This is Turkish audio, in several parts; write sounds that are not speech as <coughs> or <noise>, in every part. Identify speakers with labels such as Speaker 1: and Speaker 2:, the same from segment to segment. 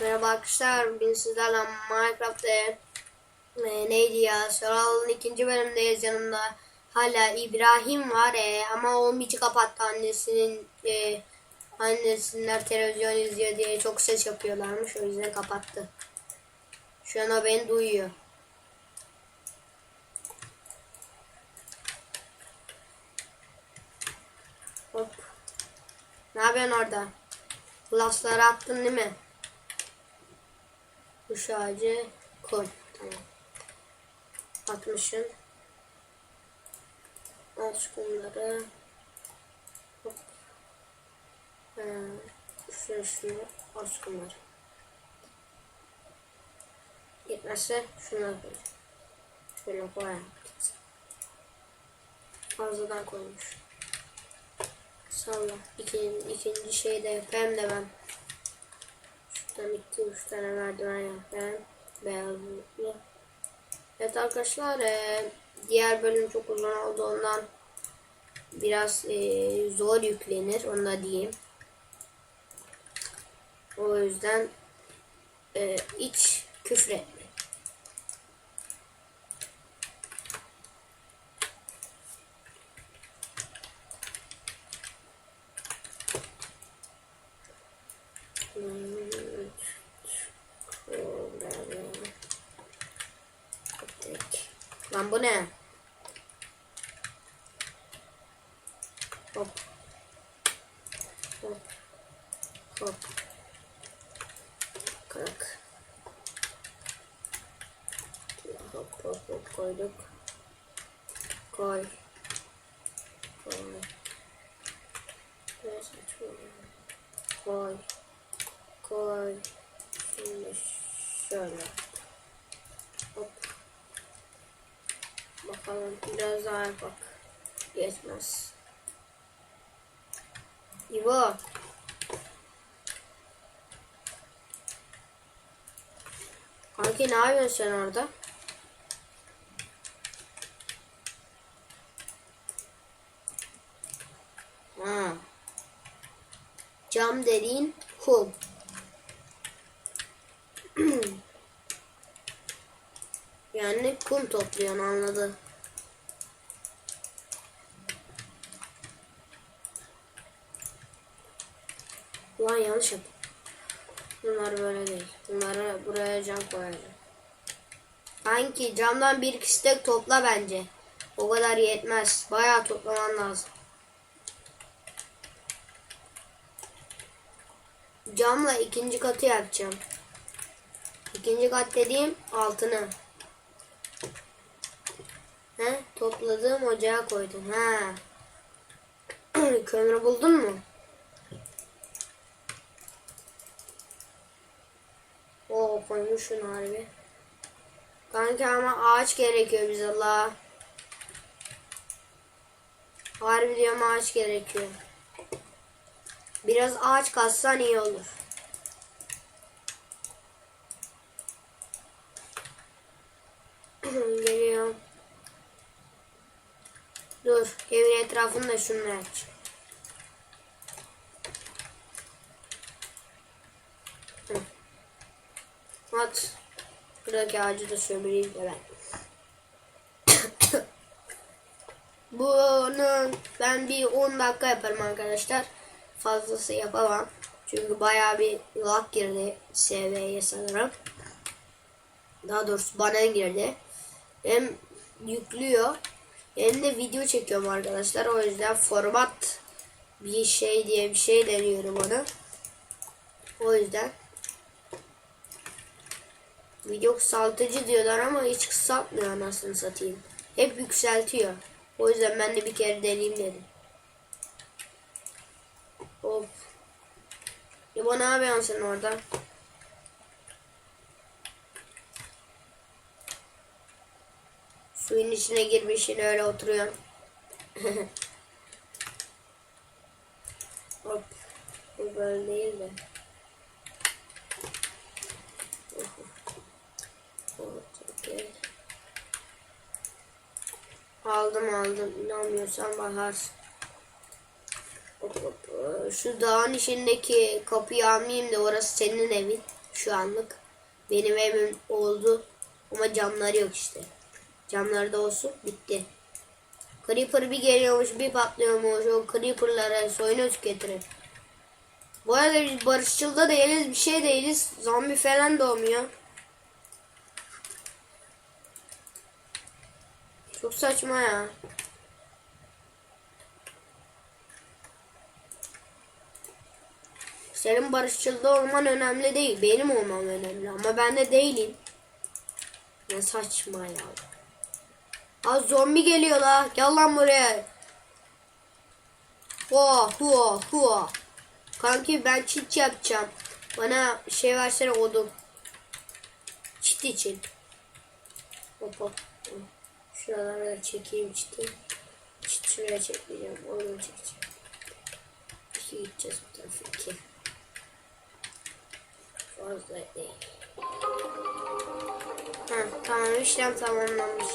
Speaker 1: Merhaba arkadaşlar, bugün sizlerle Minecraft'ta e, neydi ya, Survival'ın ikinci bölümündeyiz yanımda. Hala İbrahim var e, ama o mici kapattı annesinin e, annesinler televizyon izliyor diye çok ses yapıyorlarmış o yüzden kapattı. Şu an o beni duyuyor. Hop. Ne yapıyorsun orada? Lasları attın değil mi? Kuş ağacı koy. Tamam. Atmışsın. Al şu kumları. Hop. Ee, şunu şunu. Al şu kumları. Yetmezse şunları koy. Şöyle koy. Fazladan koymuş. Salla. İkinci, ikinci şeyi de yapayım da ben. Şuradan iki üç tane merdiven yapayım. Beyazlıklı. Evet arkadaşlar eee, diğer bölüm çok uzun oldu ondan biraz eee, zor yüklenir onu da diyeyim. O yüzden eee, hiç küfür etmeyin. Lan bu ne? Hop. Hop. Hop. Kırık. Hop hop hop koyduk. Koy. Koy. Koy. Koy. Şimdi şöyle. Hop. Bakalım biraz daha bak. Yetmez. İbo. Kanki ne yapıyorsun sen orada? Ha. Cam dediğin kum. <clears throat> yani kum topluyorsun anladım. Ulan yanlış yaptım. Bunlar böyle değil. Bunları buraya cam koyacağım. Kanki camdan bir iki stek topla bence. O kadar yetmez. Bayağı toplaman lazım. Camla ikinci katı yapacağım. İkinci kat dediğim altını. He, topladığım ocağa koydum. Ha. <clears throat> Kömür buldun mu? Koymuşsun harbi. Kanka ama ağaç gerekiyor bize la. Harbi diyorum ağaç gerekiyor. Biraz ağaç kassan iyi olur. <clears throat> Geliyorum. Dur. Evin etrafını da şununla aç. At. Buradaki ağacı da sömüreyim de ben. <coughs> Bunu ben bir 10 dakika yaparım arkadaşlar. Fazlası yapamam. Çünkü bayağı bir lag girdi SV'ye sanırım. Daha doğrusu bana girdi. Hem yüklüyor hem de video çekiyorum arkadaşlar. O yüzden format bir şey diye bir şey deniyorum onu. O yüzden video kısaltıcı diyorlar ama hiç kısaltmıyor anasını satayım. Hep yükseltiyor. O yüzden ben de bir kere deneyeyim dedim. Hop. Ya ne yapıyorsun sen orada? Suyun içine girmişsin öyle oturuyorsun. <laughs> Hop. Bu böyle değil de. Aldım aldım. İnanmıyorsan. Ee, Şu dağın içindeki kapıyı almayayım da orası senin evin. şu anlık. Benim evim oldu ama camları yok işte. Camları da olsun bitti. Creeper bir geliyormuş bir patlıyormuş. O Creeper'lara soyunu tüketirir. Bu arada biz barışçılda değiliz bir şey değiliz. Zombi falan doğmuyor. Çok saçma ya. Senin barışçılda olman önemli değil. Benim olmam önemli. Ama ben de değilim. Ne saçma ya. Ha zombi geliyor la. Gel lan buraya. Hua hua hua. Kanki ben çit yapacağım. Bana şey versene odun. Çit için. Hop hop. Şuralara çekeyim çiti. Çit şuraya çekmeyeceğim. Onu çekeceğim. İki gideceğiz bu tarafa iki. Fazla değil. Ha, tamam işlem tamamlanmış.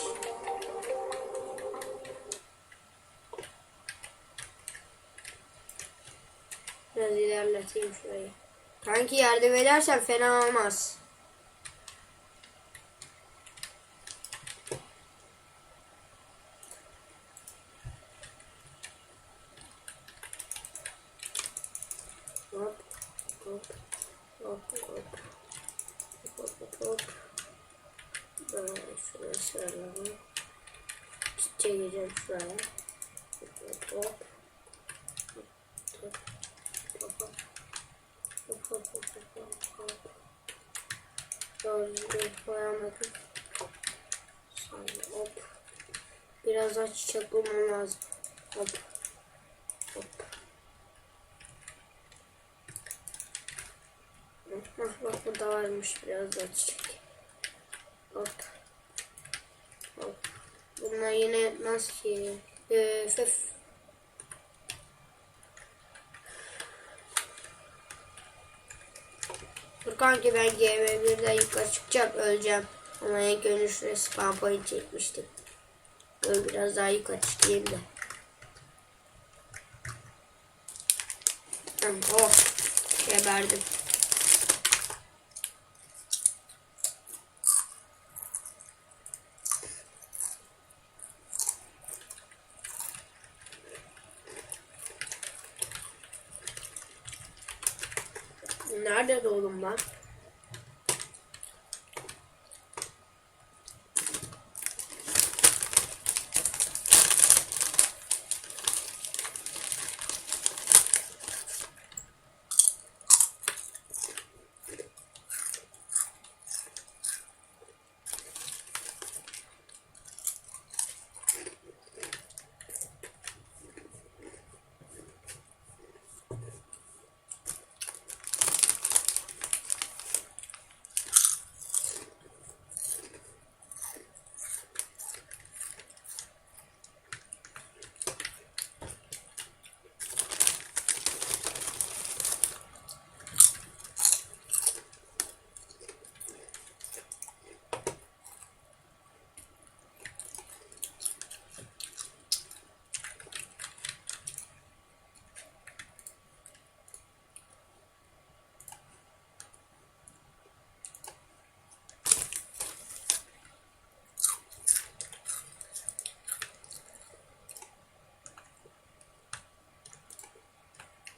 Speaker 1: Biraz ilerleteyim şurayı. Kanki yardım edersen fena olmaz. Hop, hop, hop, hop. Hop, hop, hop. Böyle şuraya sıralama. Çekeceğim şuraya. Hop, hop, hop. Hop, hop, hop. Hop. Doğru koyamadım. Sonra hop. Biraz daha çiçek bulmam lazım. Hop. Burada varmış biraz daha çiçek. Hop. Hop. Bunlar yine nasıl ki? Öf, öf. Dur kanki ben GM1'den yukarı çıkacağım öleceğim. Ama en gönül şuraya spam point çekmiştim. Dur biraz daha yukarı çıkayım da. Oh. Geberdim. Nerede doğdum ben?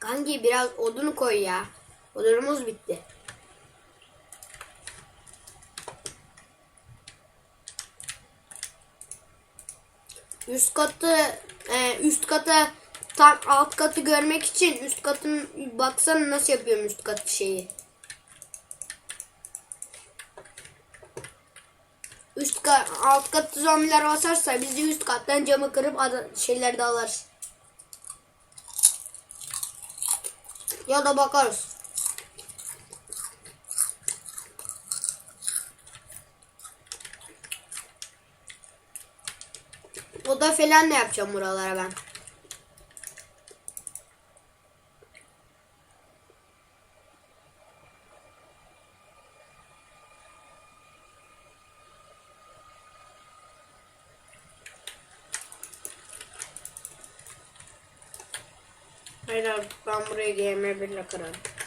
Speaker 1: Kanki biraz odunu koy ya. Odunumuz bitti. Üst katı e, üst kata tam alt katı görmek için üst katın baksana nasıl yapıyorum üst katı şeyi. Üst kat alt katı zombiler basarsa biz de üst kattan camı kırıp ada, şeyleri de alırız. Ya da bakarız. Oda falan da yapacağım buralara ben. कमरे game में भी लग रहा है।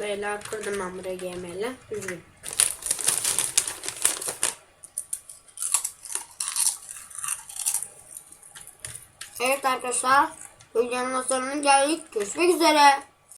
Speaker 1: Beyler kırdım ben buraya GM'yle. Üzgün. Evet arkadaşlar. Videonun sonuna geldik. Görüşmek üzere.